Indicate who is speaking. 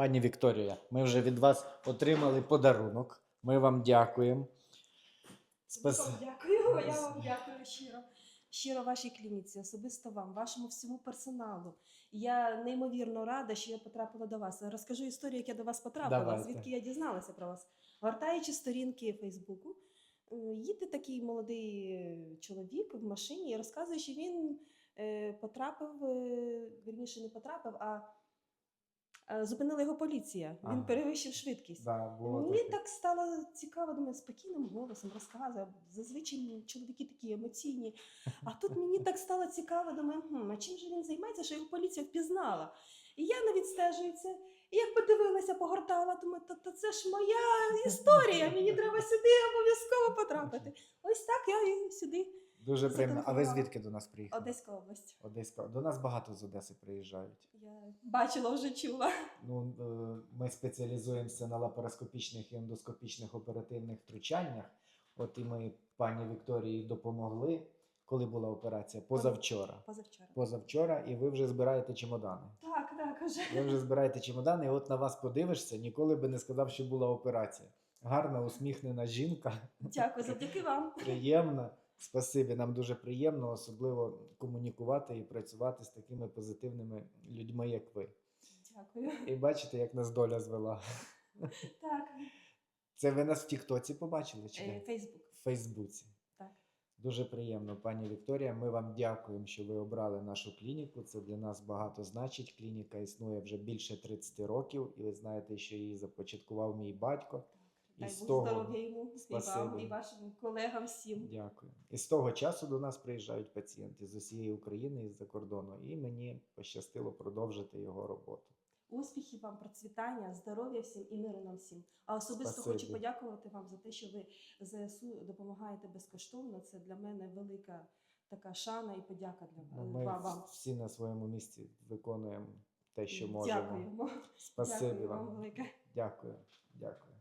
Speaker 1: Пані Вікторія, ми вже від вас отримали подарунок. Ми вам дякуємо. Спас...
Speaker 2: Дякую, я вам дякую щиро. Щиро вашій клініці, особисто вам, вашому всьому персоналу. Я неймовірно рада, що я потрапила до вас. Розкажу історію, як я до вас потрапила,
Speaker 1: Давайте.
Speaker 2: звідки я дізналася про вас. Гортаючи сторінки Фейсбуку, е, їде такий молодий е, чоловік в машині і розказує, що він е, потрапив, вірніше не потрапив, а зупинила його поліція. Він
Speaker 1: Ага.
Speaker 2: перевищив швидкість.
Speaker 1: Да,
Speaker 2: Мені
Speaker 1: таке.
Speaker 2: так стало цікаво, думаю, спокійним голосом розказує. Зазвичай чоловіки такі емоційні. А тут мені так стало цікаво, думаю, хм, а чим же він займається, що його поліція впізнала? І я не відстежується. І як подивилася, погортала, думаю, та, та це ж моя історія. Мені треба сюди обов'язково потрапити. Ось так я і сюди.
Speaker 1: Дуже приємно. А ви звідки до нас приїхали?
Speaker 2: Одеська область.
Speaker 1: Одеська. До нас багато з Одеси приїжджають.
Speaker 2: Я бачила, вже чула.
Speaker 1: Ну, е, ми спеціалізуємося на лапароскопічних і ендоскопічних оперативних втручаннях. От і ми пані Вікторії допомогли, коли була операція позавчора.
Speaker 2: Позавчора.
Speaker 1: Позавчора, і ви вже збираєте чемодани.
Speaker 2: Так, так, уже.
Speaker 1: Ви вже збираєте чемодани, і от на вас подивишся, ніколи би не сказав, що була операція. Гарна, усміхнена жінка,
Speaker 2: Дякую, завдяки вам.
Speaker 1: приємна. Спасибі, нам дуже приємно, особливо комунікувати і працювати з такими позитивними людьми, як ви.
Speaker 2: Дякую.
Speaker 1: І бачите, як нас доля звела.
Speaker 2: Так.
Speaker 1: Це ви нас в Тіктоці побачили чи
Speaker 2: Е. Фейсбук.
Speaker 1: в Фейсбуці?
Speaker 2: Так.
Speaker 1: Дуже приємно, пані Вікторія. Ми вам дякуємо, що ви обрали нашу клініку. Це для нас багато значить. Клініка існує вже більше 30 років, і ви знаєте, що її започаткував мій батько. І
Speaker 2: Дай
Speaker 1: з того-
Speaker 2: здоров'я йому і вам, і вашим колегам всім.
Speaker 1: Дякую. І з того часу до нас приїжджають пацієнти з усієї України і з-за кордону. І мені пощастило продовжити його роботу.
Speaker 2: Успіхів вам, процвітання, здоров'я всім і миру нам всім. А особисто
Speaker 1: Спасибі.
Speaker 2: хочу подякувати вам за те, що ви ЗСУ допомагаєте безкоштовно. Це для мене велика така шана і подяка для
Speaker 1: Ну, Ми
Speaker 2: вам.
Speaker 1: всі на своєму місці виконуємо те, що можемо.
Speaker 2: Дякуємо.
Speaker 1: Спасибі
Speaker 2: Дякую вам
Speaker 1: вам.
Speaker 2: велике.
Speaker 1: Дякую. Дякую.